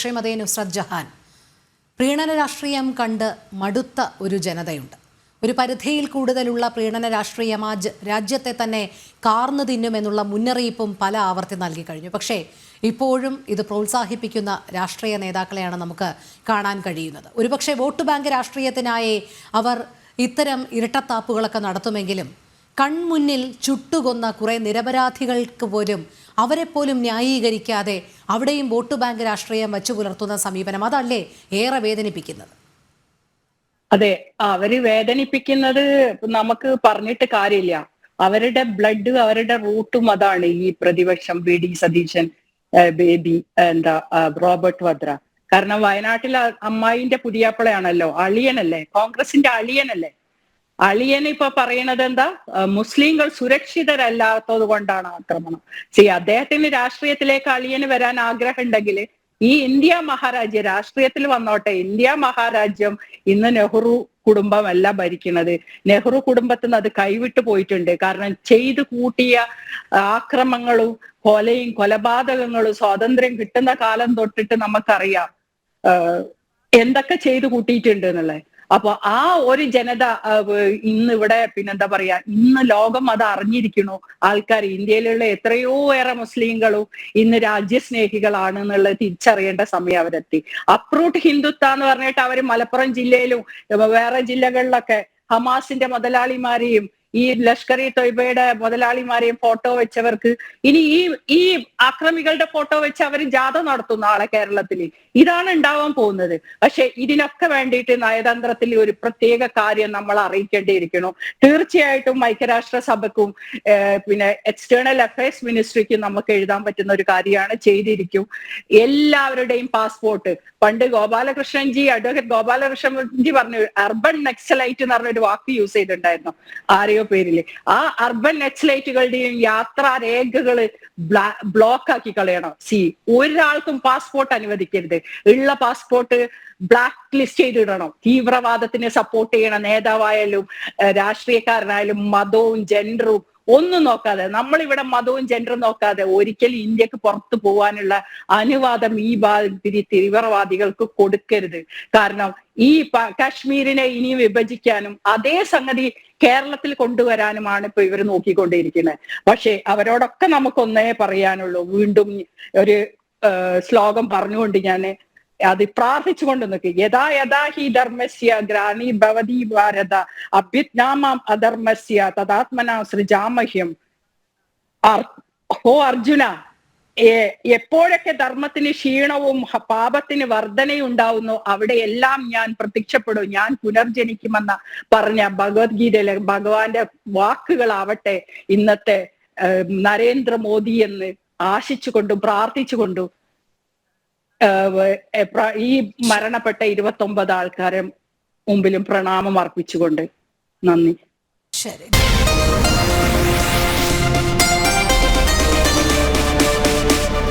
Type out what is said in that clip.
ശ്രീമതി നുസ്രത് ജഹാൻ പ്രീണന രാഷ്ട്രീയം കണ്ട് മടുത്ത ഒരു ജനതയുണ്ട്. ഒരു പരിധിയിൽ കൂടുതലുള്ള പ്രീണന രാഷ്ട്രീയം ആ രാജ്യത്തെ തന്നെ കാർന്നു തിന്നുമെന്നുള്ള മുന്നറിയിപ്പും പല ആവർത്തി നൽകി കഴിഞ്ഞു. പക്ഷേ ഇപ്പോഴും ഇത് പ്രോത്സാഹിപ്പിക്കുന്ന രാഷ്ട്രീയ നേതാക്കളെയാണ് നമുക്ക് കാണാൻ കഴിയുന്നത്. ഒരുപക്ഷെ വോട്ട് ബാങ്ക് രാഷ്ട്രീയത്തിനായി അവർ ഇത്തരം ഇരട്ടത്താപ്പുകളൊക്കെ നടത്തുമെങ്കിലും കൺമുന്നിൽ ചുട്ടുകൊന്ന കുറെ നിരപരാധികൾക്ക് പോലും അവരെ പോലും ന്യായീകരിക്കാതെ അവിടെയും വോട്ട് ബാങ്ക് രാഷ്ട്രീയം വച്ചു പുലർത്തുന്ന സമീപനം അതല്ലേ ഏറെ വേദനിപ്പിക്കുന്നത്? അതെ അവർ വേദനിപ്പിക്കുന്നത് നമുക്ക് പറഞ്ഞിട്ട് കാര്യമില്ല. അവരുടെ ബ്ലഡ് അവരുടെ റൂട്ടും അതാണ് ഈ പ്രതിപക്ഷം വി ഡി സതീശൻ ബേബി എന്താ റോബർട്ട് വദ്ര. കാരണം വയനാട്ടിൽ അമ്മായിന്റെ പുതിയാപ്പിളയാണല്ലോ അളിയനല്ലേ കോൺഗ്രസിന്റെ അളിയനല്ലേ? അളിയൻ ഇപ്പൊ പറയണത് എന്താ? മുസ്ലിങ്ങൾ സുരക്ഷിതരല്ലാത്തത് കൊണ്ടാണ് ആക്രമണം. സി അദ്ദേഹത്തിന് രാഷ്ട്രീയത്തിലേക്ക് അളിയന് വരാൻ ആഗ്രഹം ഉണ്ടെങ്കിൽ ഈ ഇന്ത്യ മഹാരാജ്യം രാഷ്ട്രീയത്തിൽ വന്നോട്ടെ ഇന്ത്യ മഹാരാജ്യം ഇന്ന് നെഹ്റു കുടുംബമല്ല ഭരിക്കുന്നത്. നെഹ്റു കുടുംബത്തിൽ നിന്ന് അത് കൈവിട്ടു പോയിട്ടുണ്ട്. കാരണം ചെയ്തു കൂട്ടിയ ആക്രമങ്ങളും കൊലയും കൊലപാതകങ്ങളും സ്വാതന്ത്ര്യം കിട്ടുന്ന കാലം തൊട്ടിട്ട് നമുക്കറിയാം എന്തൊക്കെ ചെയ്തു കൂട്ടിയിട്ടുണ്ട് എന്നുള്ളത്. അപ്പൊ ആ ഒരു ജനത ഇന്ന് ഇവിടെ പിന്നെന്താ പറയാ ഇന്ന് ലോകം അത് അറിഞ്ഞിരിക്കണു ആൾക്കാർ ഇന്ത്യയിലുള്ള എത്രയോ ഏറെ മുസ്ലിങ്ങളും ഇന്ന് രാജ്യസ്നേഹികളാണ് എന്നുള്ളത് തിരിച്ചറിയേണ്ട സമയം അവരെത്തി. അപ്രൂട്ട് ഹിന്ദുത്വ എന്ന് പറഞ്ഞിട്ട് അവർ മലപ്പുറം ജില്ലയിലും വേറെ ജില്ലകളിലൊക്കെ ഹമാസിന്റെ മുതലാളിമാരെയും ഈ ലഷ്കർ ഇ തൊയ്ബയുടെ മുതലാളിമാരെയും ഫോട്ടോ വെച്ചവർക്ക് ഇനി ഈ ഈ ആക്രമികളുടെ ഫോട്ടോ വെച്ച് അവർ ജാഥ നടത്തും നാളെ കേരളത്തിൽ. ഇതാണ് ഉണ്ടാവാൻ പോകുന്നത്. പക്ഷെ ഇതിനൊക്കെ വേണ്ടിയിട്ട് നയതന്ത്രത്തിൽ ഒരു പ്രത്യേക കാര്യം നമ്മൾ അറിയിക്കേണ്ടിയിരിക്കണം തീർച്ചയായിട്ടും ഐക്യരാഷ്ട്ര സഭയ്ക്കും പിന്നെ എക്സ്റ്റേണൽ അഫയേഴ്സ് മിനിസ്ട്രിക്കും നമുക്ക് എഴുതാൻ പറ്റുന്ന ഒരു കാര്യമാണ് ചെയ്തിരിക്കും. എല്ലാവരുടെയും പാസ്പോർട്ട് പണ്ട് ഗോപാലകൃഷ്ണൻജി അഡ്വക്കേറ്റ് ഗോപാലകൃഷ്ണൻജി പറഞ്ഞു അർബൻ നെക്സലൈറ്റ് എന്ന് പറഞ്ഞ ഒരു വാക്ക് യൂസ് ചെയ്തിട്ടുണ്ടായിരുന്നു. ആരെയോ പേരിൽ ആ അർബൻ നെക്സലൈറ്റുകളുടെയും യാത്രാ രേഖകൾ ബ്ലോക്ക് ആക്കി കളയണം. സി ഒരാൾക്കും പാസ്പോർട്ട് അനുവദിക്കരുത്. ഉള്ള പാസ്പോർട്ട് ബ്ലാക്ക് ലിസ്റ്റ് ചെയ്തിടണം. തീവ്രവാദത്തിനെ സപ്പോർട്ട് ചെയ്യണ നേതാവായാലും രാഷ്ട്രീയക്കാരനായാലും മതവും ജെൻഡറും ഒന്നും നോക്കാതെ നമ്മളിവിടെ മതവും ജെൻഡറും നോക്കാതെ ഒരിക്കലും ഇന്ത്യയ്ക്ക് പുറത്തു പോകാനുള്ള അനുവാദം ഈ മാതിരി തീവ്രവാദികൾക്ക് കൊടുക്കരുത്. കാരണം ഈ കാശ്മീരിനെ ഇനി വിഭജിക്കാനും അതേ സംഗതി കേരളത്തിൽ കൊണ്ടുവരാനുമാണ് ഇപ്പൊ ഇവർ നോക്കിക്കൊണ്ടിരിക്കുന്നത്. പക്ഷേ അവരോടൊക്കെ നമുക്കൊന്നേ പറയാനുള്ളൂ. വീണ്ടും ഒരു ശ്ലോകം പറഞ്ഞുകൊണ്ട് ഞാൻ അത് പ്രാർത്ഥിച്ചുകൊണ്ട് നിൽക്കുക യഥാ യഥാ ഹി ധർമ്മസ്യ ഗ്രാണി ഭവതി ഭാരത അഭ്യുത്നാമാം അധർമ്മസ്യ തഥാത്മന സൃജാമഹ്യം. ഹോ അർജുന എപ്പോഴൊക്കെ ധർമ്മത്തിന് ക്ഷീണവും പാപത്തിന് വർധനയും ഉണ്ടാവുന്നു അവിടെയെല്ലാം ഞാൻ പ്രത്യക്ഷപ്പെടും. ഞാൻ പുനർജനിക്കുമെന്ന പറഞ്ഞ ഭഗവത്ഗീതയിലെ ഭഗവാന്റെ വാക്കുകളാവട്ടെ ഇന്നത്തെ നരേന്ദ്രമോദി എന്ന് ആശിച്ചുകൊണ്ടും പ്രാർത്ഥിച്ചുകൊണ്ടും ഈ മരണപ്പെട്ട ഇരുപത്തി ഒമ്പത് ആൾക്കാരെ മുമ്പിലും പ്രണാമം അർപ്പിച്ചുകൊണ്ട് നന്ദി. ശരി.